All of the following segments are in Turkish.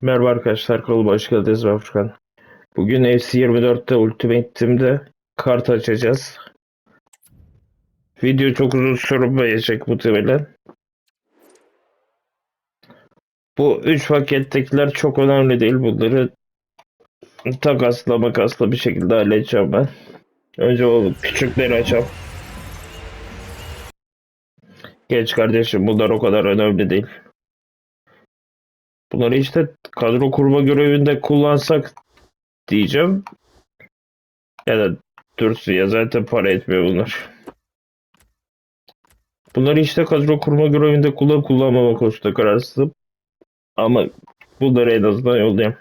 Merhaba arkadaşlar, kanalıma hoş geldiniz. Ben Furkan. Bugün FC24'te Ultimate Team'de kart açacağız. Video çok uzun sürmeyecek muhtemelen. Bu 3 pakettekiler çok önemli değil. Bunları takasla makasla bir şekilde halledeceğim ben. Önce o küçükleri açalım. Geç kardeşim bunlar o kadar önemli değil. Bunları işte kadro kurma görevinde kullansak diyeceğim. Ya da dursun ya zaten para etmiyor bunlar. Bunları işte kadro kurma görevinde kullanıp kullanmama konusunda kararsızım. Ama bunları en azından yollayayım.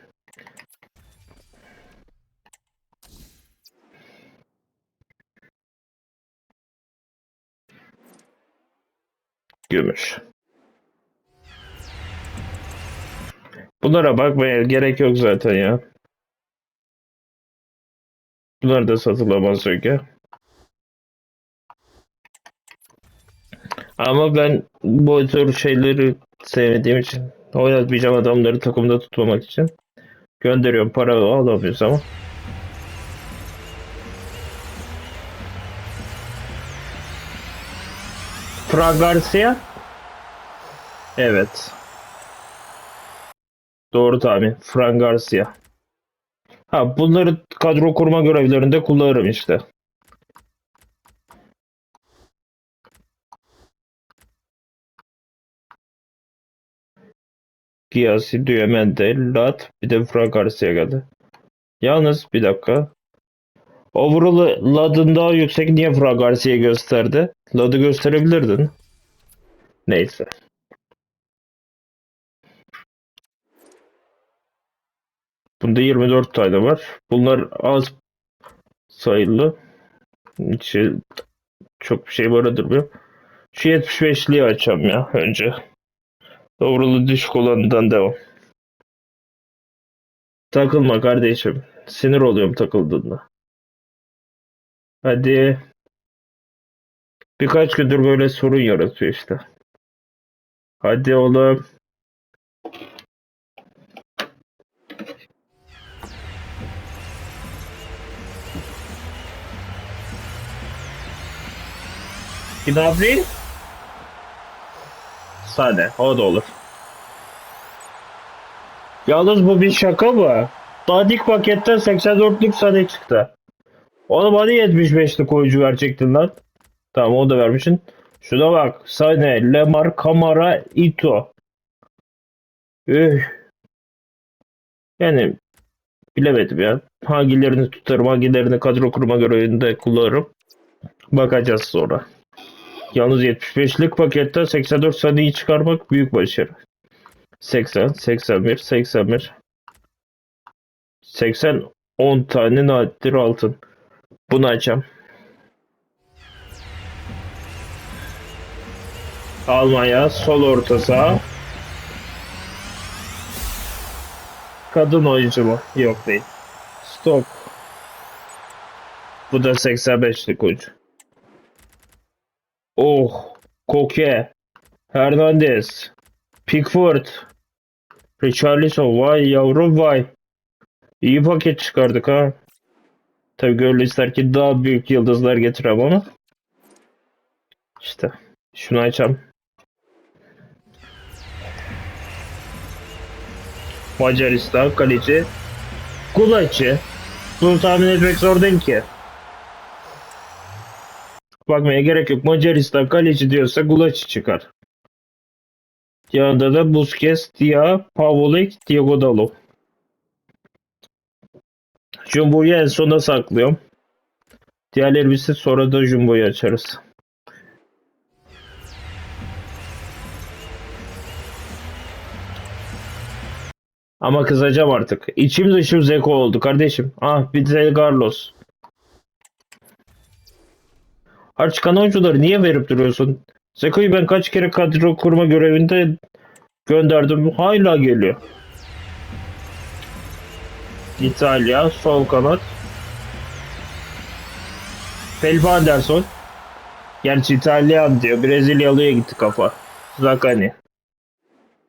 Gümüş. Bunlara bakmaya gerek yok zaten ya. Bunlar da satılamaz çünkü. Ama ben bu tür şeyleri sevmediğim için oynatmayacağım adamları takımda tutmamak için gönderiyorum para alamıyoruz ama. Fran Garcia? Evet. Doğru tahmin. Fran Garcia. Ha bunları kadro kurma görevlerinde kullanırım işte. Giyasi, Diomende, Lat, bir de Fran Garcia geldi. Yalnız bir dakika. Overall Lad'ın daha yüksek niye Fran Garcia gösterdi? Lad'ı gösterebilirdin. Neyse. Bunda 24 tane var. Bunlar az sayılı. İçi çok bir şey barındırmıyor. Şu 75'liği açacağım ya önce. Doğrulu düşük olanından devam. Takılma kardeşim. Sinir oluyorum takıldığında. Hadi. Birkaç gündür böyle sorun yaratıyor işte. Hadi oğlum. Gnabry? Sade. O da olur. Yalnız bu bir şaka mı? Dadik paketten 84'lük sade çıktı. Oğlum hadi 75'lik oyuncu verecektin lan. Tamam o da vermişsin. Şuna bak. Sane, Lemar, Kamara, Ito. Üh. Yani bilemedim ya. Hangilerini tutarım, hangilerini kadro kurma görevinde kullanırım. Bakacağız sonra. Yalnız 75'lik paketten 84 saniyeyi çıkarmak büyük başarı. 80, 81, 81. 80, 10 tane nadir altın. Bunu açacağım. Almanya, sol orta saha. Kadın oyuncu mu? Yok değil. Stop. Bu da 85'lik oyuncu. Oh, Koke, Hernandez, Pickford, Richarlison, vay yavrum vay. İyi paket çıkardık ha. Tabi gönül ki daha büyük yıldızlar getirem ama. İşte şunu açalım. Macaristan kaleci. Kulaçı. Bunu tahmin etmek zor değil ki. Bakmaya gerek yok. Macaristan kaleci diyorsa Gulaçi çıkar. Yanında da Busquets, Dia, Pavlik, Diego Dalo. Jumbo'yu en sona saklıyorum. Diğerlerimizi sonra da Jumbo'yu açarız. Ama kızacağım artık. İçim dışım Zeko oldu kardeşim. Ah bir de Carlos. Her çıkan oyuncuları niye verip duruyorsun? Zeko'yu ben kaç kere kadro kurma görevinde gönderdim. Hala geliyor. İtalya sol kanat. Felipe Anderson. Gerçi İtalyan diyor. Brezilyalıya gitti kafa. Zakani.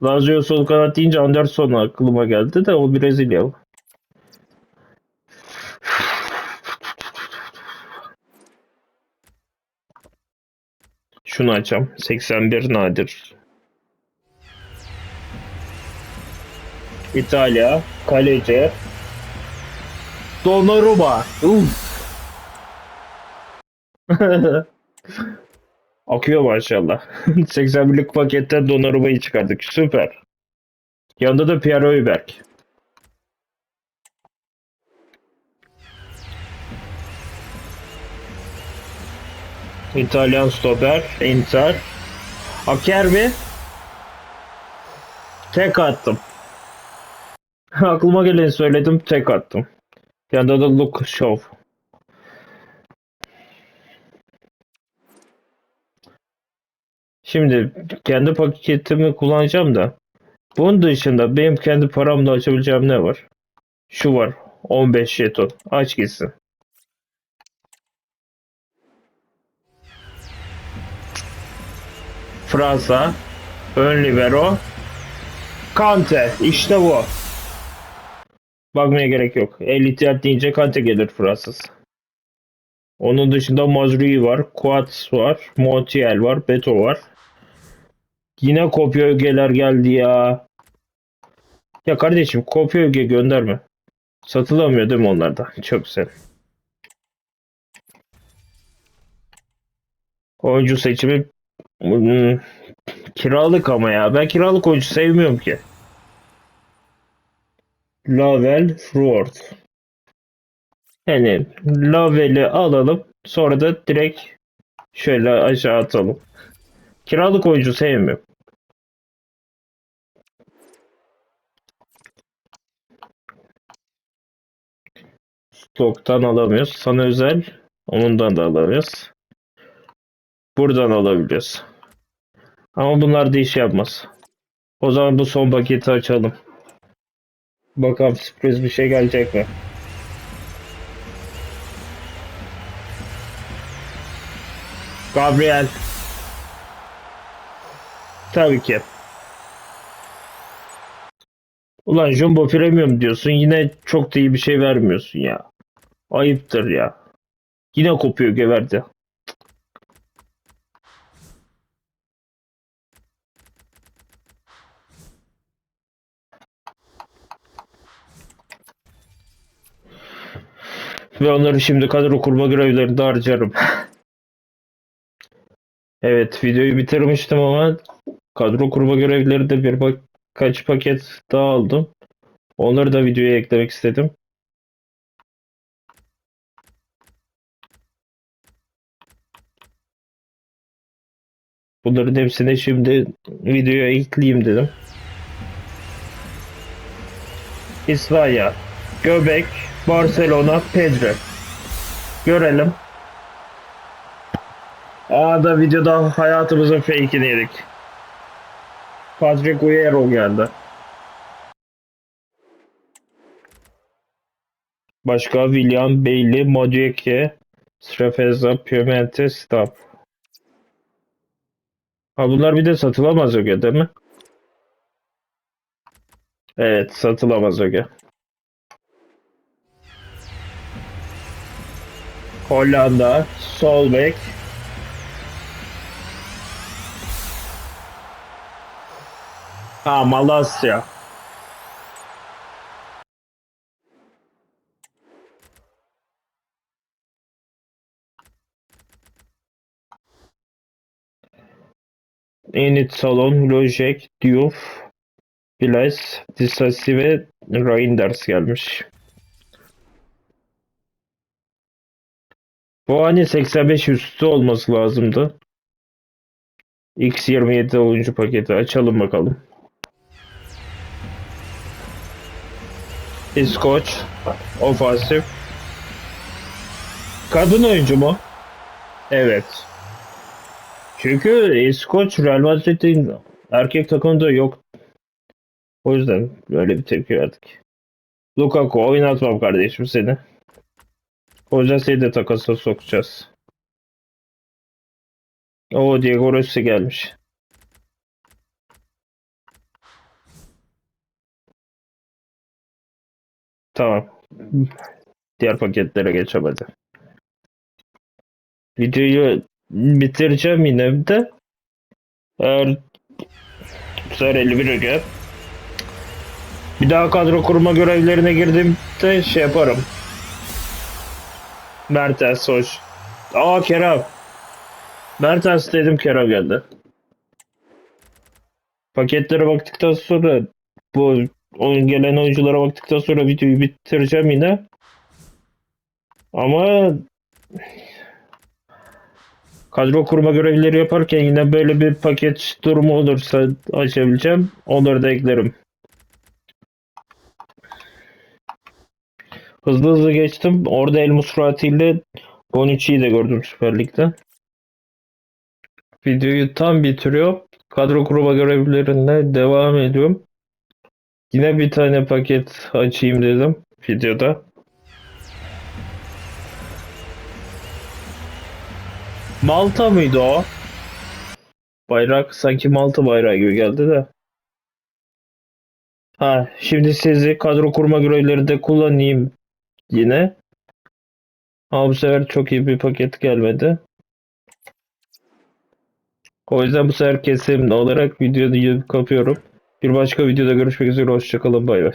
Lazio sol kanat deyince Anderson aklıma geldi de o Brezilyalı. Şunu açam. 81 nadir. İtalya. Kaleci. Donnarumma. Uf. Akıyor maşallah. 81'lik paketten Donnarumma'yı çıkardık. Süper. Yanında da Pierre Höyberg. İtalyan stoper. Inter. Akerbi. Tek attım. Aklıma geleni söyledim. Tek attım. Yanında da Luke Shaw. Şimdi kendi paketimi kullanacağım da bunun dışında benim kendi paramla açabileceğim ne var? Şu var. 15 jeton. Aç gitsin. Fransa. Ön libero. Kante. İşte bu. Bakmaya gerek yok. El ihtiyat deyince Kante gelir Fransız. Onun dışında Mazrui var. Kuats var. Montiel var. Beto var. Yine kopya ögeler geldi ya. Ya kardeşim kopya öge gönderme. Satılamıyor değil mi onlarda? Çok güzel. Oyuncu seçimi hmm, kiralık ama ya. Ben kiralık oyuncu sevmiyorum ki. Lavel Ford. Yani Lavel'i alalım. Sonra da direkt şöyle aşağı atalım. Kiralık oyuncu sevmiyorum. Stoktan alamıyoruz. Sana özel. Ondan da alamıyoruz. Buradan alabiliyoruz. Ama bunlar da iş yapmaz. O zaman bu son paketi açalım. Bakalım sürpriz bir şey gelecek mi? Gabriel. Tabii ki. Ulan Jumbo Premium diyorsun yine çok da iyi bir şey vermiyorsun ya. Ayıptır ya. Yine kopuyor geverdi. Ve onları şimdi kadro kurma görevlerinde harcarım. evet videoyu bitirmiştim ama kadro kurma görevlerinde bir bak kaç paket daha aldım. Onları da videoya eklemek istedim. Bunların hepsini şimdi videoya ekleyeyim dedim. İsvaya, Göbek, Barcelona, Pedro. Görelim. Aa da videoda hayatımızın fake'ini yedik. Patrick Guerrero geldi. Başka William Bailey, Modieke, Strefeza, Piemonte, Stap. Ha bunlar bir de satılamaz öge değil mi? Evet satılamaz öge. Hollanda, Solbek. Ha Malasya. Enid Salon, Lojek, Diouf, Blaise, Disasi ve Reinders gelmiş. Bu hani 85 üstü olması lazımdı. X27 oyuncu paketi açalım bakalım. İskoç, ofansif. Kadın oyuncu mu? Evet. Çünkü İskoç Real Madrid'in erkek takımında yok. O yüzden böyle bir tepki verdik. Lukaku oynatmam kardeşim seni. O yüzden takasa sokacağız. O Diego Rossi gelmiş. Tamam. Diğer paketlere geçelim hadi. Videoyu bitireceğim yine de. Eğer Sar 51 Bir daha kadro kurma görevlerine girdiğimde şey yaparım. Mertens hoş. Aa Kerem. Mertens dedim Kerem geldi. Paketlere baktıktan sonra bu oyun gelen oyunculara baktıktan sonra videoyu bitireceğim yine. Ama kadro kurma görevleri yaparken yine böyle bir paket durumu olursa açabileceğim. Onları da eklerim. Hızlı hızlı geçtim. Orada El Musrati ile Bonucci'yi de gördüm Süper Lig'de. Videoyu tam bitiriyor. Kadro kurma görevlerine devam ediyorum. Yine bir tane paket açayım dedim videoda. Malta mıydı o? Bayrak sanki Malta bayrağı gibi geldi de. Ha, şimdi sizi kadro kurma görevlerinde kullanayım yine. Ama bu sefer çok iyi bir paket gelmedi. O yüzden bu sefer kesim olarak videoyu kapıyorum. Bir başka videoda görüşmek üzere. Hoşçakalın. Bay bay.